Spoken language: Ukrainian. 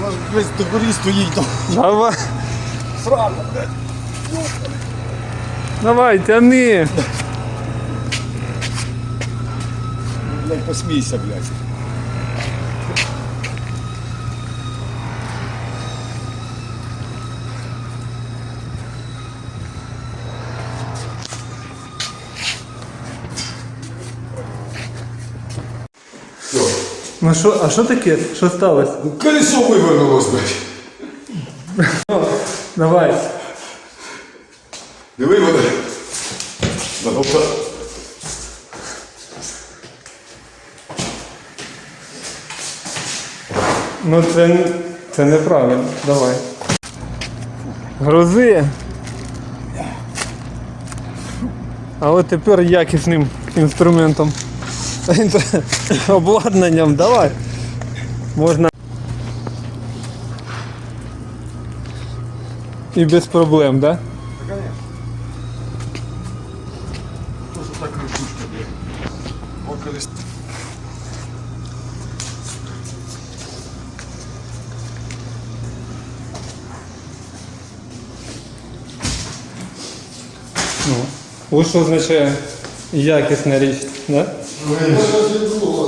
Вона ж весь до горі стоїть там. Давай, Срано, блядь. давай, тяни. Блядь, посмійся, блядь. Ну що, а що таке? Що сталося? Ну, колесо вивернулось, блядь. Давай. Диви мене. Да, тобто, Ну це, це неправильно. Давай. Грузи. А от тепер якісним інструментом. Обладнанням, давай. Можна. І без проблем? Да? Ну. Ось що якісна річ, да? А,